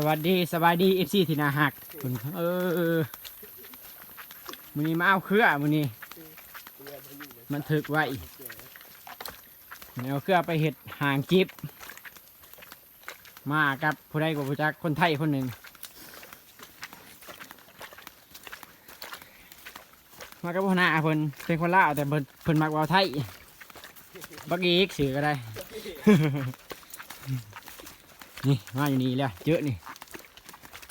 สวัสดีสวัสดีเอฟซีที่นาหักคุณเออมือนี้มาเอาเครือมือนี้มันถึกไว้เอาเครือไปเห็ดหางจิบมากับผู้ใดกับผู้จักคนไทยคนหนึ่งมากับผู้หน้าเพิ่นเป็นคนลาวแต่เพิ่นเพิ่นมักว่าไทยบักอีกสื่อก็ได้ นี่มาอยู่นี่แล้วเจอะนี่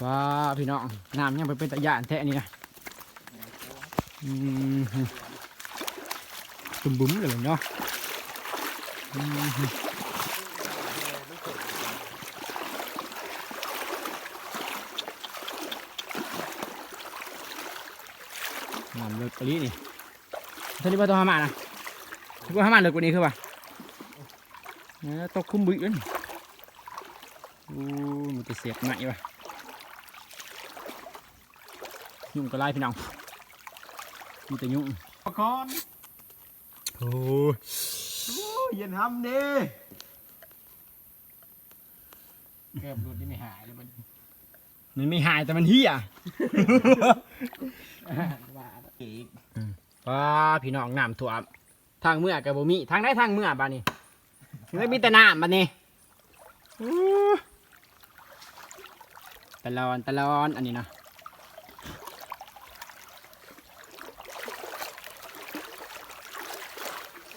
ว้าพี่น้องน้ำยังเป็นเป็นตะยานแท้นี่นะอืมตุ่มบุ้มเลยเนาะอืมน้ำเลิกกะลีนี่ท่านี้ว่าต้องหามานะคิดว่าหามาเลิกกว่านี้คือป่ะเออตกคุ้มบึ้ยเลยอู้มันจะเสียบไหมวะ ยุ่งก็ไล่พี่น้องมีแต่ยุ่งปะกอนโอ้ยโอ้ยเย็นทำดิเกือบหลุดนี่ไม่หายเลยมันมันไม่หายแต่มันเฮียว้าพี่น้องน้ำท่วมทางเมื่อกับบ่มีทางได้ทางเมื่อบ้านนี้ไม่มีแต่น้ำบ้านนี้อู้ตะลอนตะลอนอันนี้นะ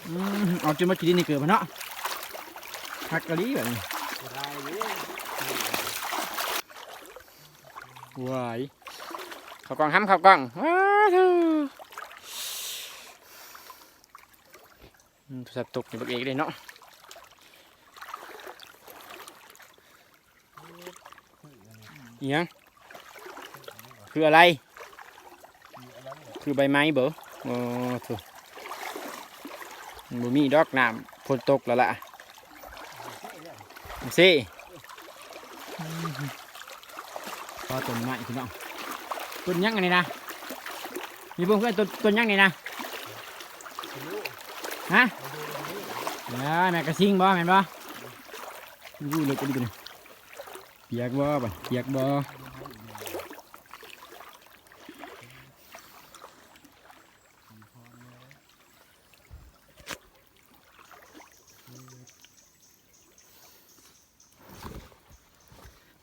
อืม เอาจนมากินนี่เกิดมาเนาะฮักกะลีแบบนี้ได้เลยวายขับกล้องห้ำขับกล้องว้าวเธออืมโทรศัพท์ตกอยู่บักเอกเลยเนาะอิหยังคืออะไร คือใบไม้เบอโอ้ถูก บ่มีดอกน้ำฝนตกแล้วล่ะสิก็ต้นไม้พี่น้องต้นยังไงนี่นะมีเพื่อนเพื่อนต้นต้นยังไงนะฮะเออแม่กระซิงบ่แม่นบ่ดูเลยก็ดูกันเปียกบ่บ่เปียกบ่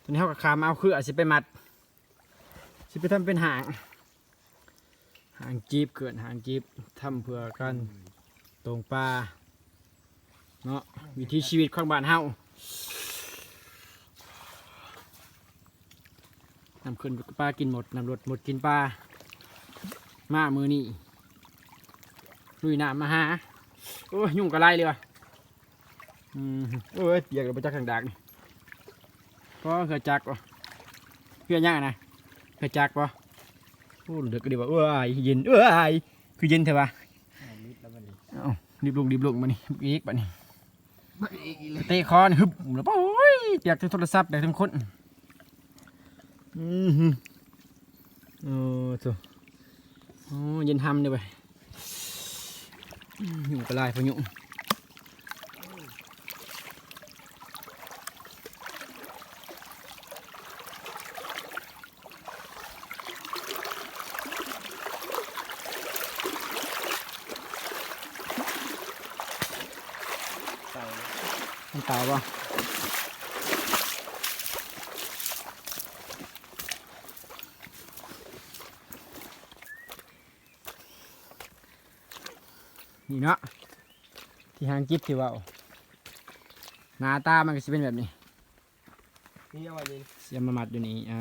ตอนนี้เขากับคามเอาคืออาจจะไปมัดสิไปทำเป็นหาง หางจีบเกิดหางจีบทำเพื่อกันตรงปลาเนาะวิถีชีวิตของบ้านเฮานำขึ้นปลากินหมดนำรถหมดกินปลามามือนี่ลุยน้ำมาหาโอ้ยยุ่งกระไรเลยวะอืมโอ้ยเปียกเลยไปจักทางดักนี่ ก็เหือจักวะเพื่อนย่างนะเหือจักวะโอ้เด็กก็ดีว่าเอ้ยเย็นเอ้ยคือเย็นเถอะวะนิดแล้วมันเอ้ารีบลงรีบลงมานี่อีกบัดนี้ไม่อีกเลยเตะคอนี่ฮึบแล้วป่ะโอ้ยอยากจะโทรศัพท์อยากทั้งคนอือหือโอ้ตัวโอ้เย็นทำเลยไปอยู่กระไรพายุมั นเต่าป่ะนี่เนาะที่หางจิ๊บที่ว่าหน้าตามันก็จะเป็นแบบนี้นี่เอาไว้ยิงเสียมามัดอยู่นี่เอ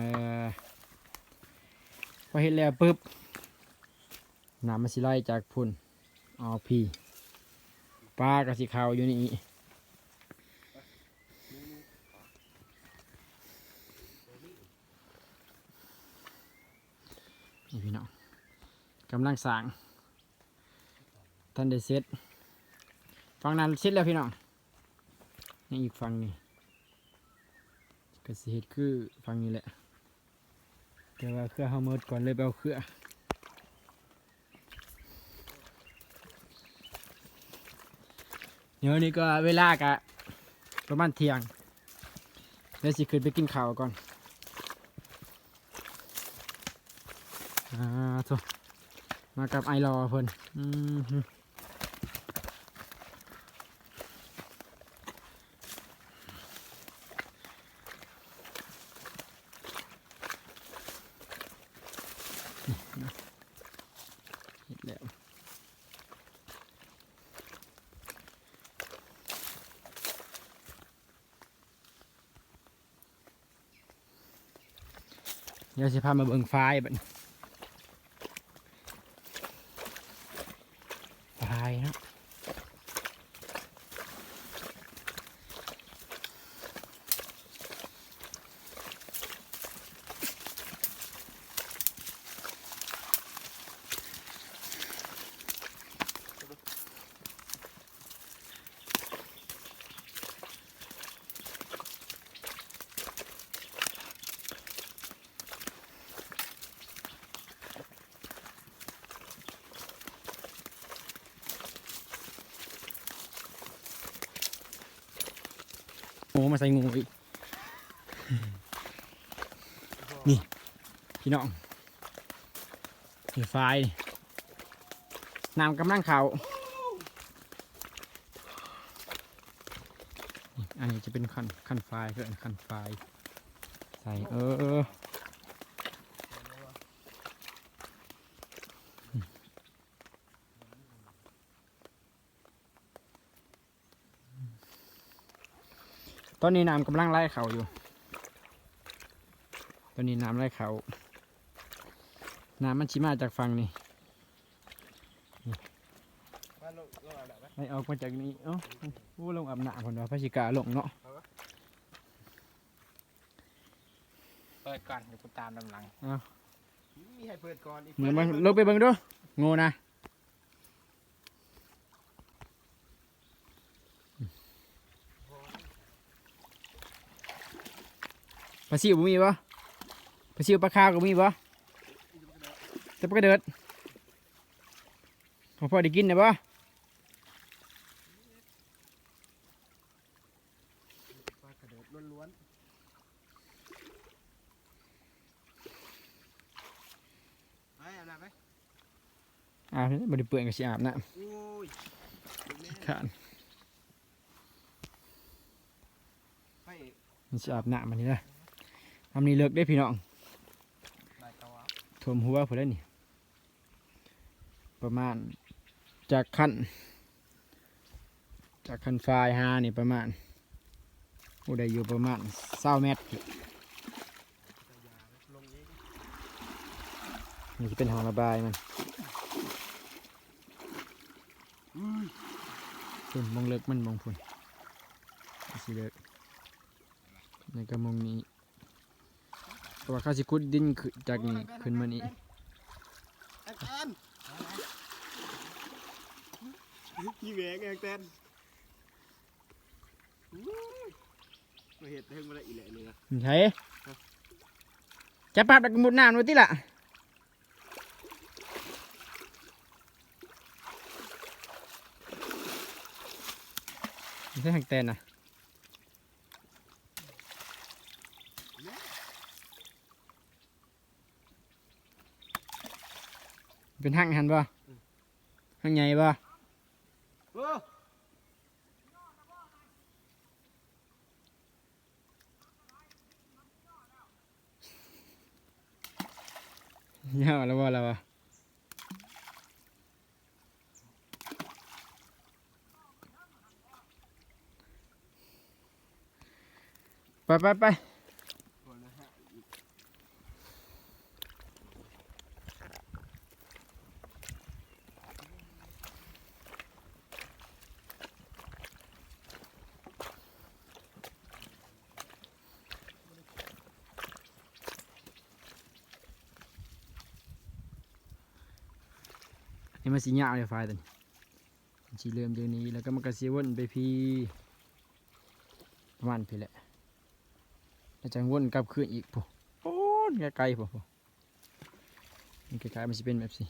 อพอเห็นแล้วปุ๊บน้ำมันสิไล่จากพุ่นออกพี่ปลากระสีขาวอยู่นี่นี่ ลังสางท่านได้เสร็จฝั่งนั้นเสร็จแล้วพี่น้องนี่อีกฟังนี้ก็สิเฮ็ดคือฟังนี้แหละแต่ว่าเครื่อเฮาเมิดก่อนเลยไปเอาเครื่อเดี๋ยวนี้ก็เวลากะประมาณเที่ยงเดี๋ยวสิขึ้นไปกินข้าวก่อนอ่าทุก มากับไอรอเพิ่นเห็นแล้วเดี๋ยวสิพามาเบิ่งไฟบัดนี้ไฟล์ เนาะ งูมาใส่งูอีกนี่พี่น้องนี่ไฟนี่น้ำกำลังเขานี่อันนี้จะเป็นคันคันไฟเพื่อนคันไฟใส่เออเออ ตอนนี้น้ำกำลังไล่เขาอยู่ ตอนนี้น้ำไล่เขา น้ำมันชิมาจากฝั่งนี่มาลงลงอะไรไหมไล่ออกมาจากนี้เอ้าผู้ลงอาบน้ำคนว่าพระชิกาลงเนาะเปิดก่อนเดี๋ยวกูตามลำหลังมีให้เปิดก่อนอีกเดี๋ยวมาลงไปเบิ่งดูงูนะ ปลาซิวบ่มีปะปลาซิวปลาคาวก็มีปะแต่ปลากระเดิดพอพอได้กินนะปะปลากระโดดล้วนๆไปอาบน้ำไหมอาบบ่ได้เปื่อยก็สิอาบน้โอ้ยำขานไปมันสิอาบน้ำมันนี่นะ ทำนี่เลิกได้พี่น้องได้ตัวท่วมหัวพอแล้วนี่ ประมาณจากขั้น จากขั้นไฟหานี่ประมาณอุได้อยู่ประมาณเศร้าเมตรลงเองนี่จะเป็นห้องระบายมันฝุ่นมองเลิกมันมองฝุ่นสิเลิกในกระมองนี้ เพราะว่าเขาสิคุดดินขึ้นจากนี้ขึ้นมานี่แอนแอนพี่แหวงแอนแตนมาเห็ดเพิ่งมาได้อีแหละนี่นะใช่จะปรับดักมุดน้ำไว้ที่ละใช่ทางเต้นนะ เป็นห้างหันบ่ห้างใหญ่บ่โอ้ยอะแล้วบ่แล้วบ่ไปไปไป ก่อนนะฮะ นี่มันสีเหยาเลยไฟตัวนี้สีเริ่มเดี๋ยวนี้แล้วก็มันก็สียวนไปพี่ประมาณพี่แหละแล้วจะวนกลับคืนอีกปุ๊บโอ้ยไกลๆปุ๊นี่ไกลๆมันจะเป็นแบบสิ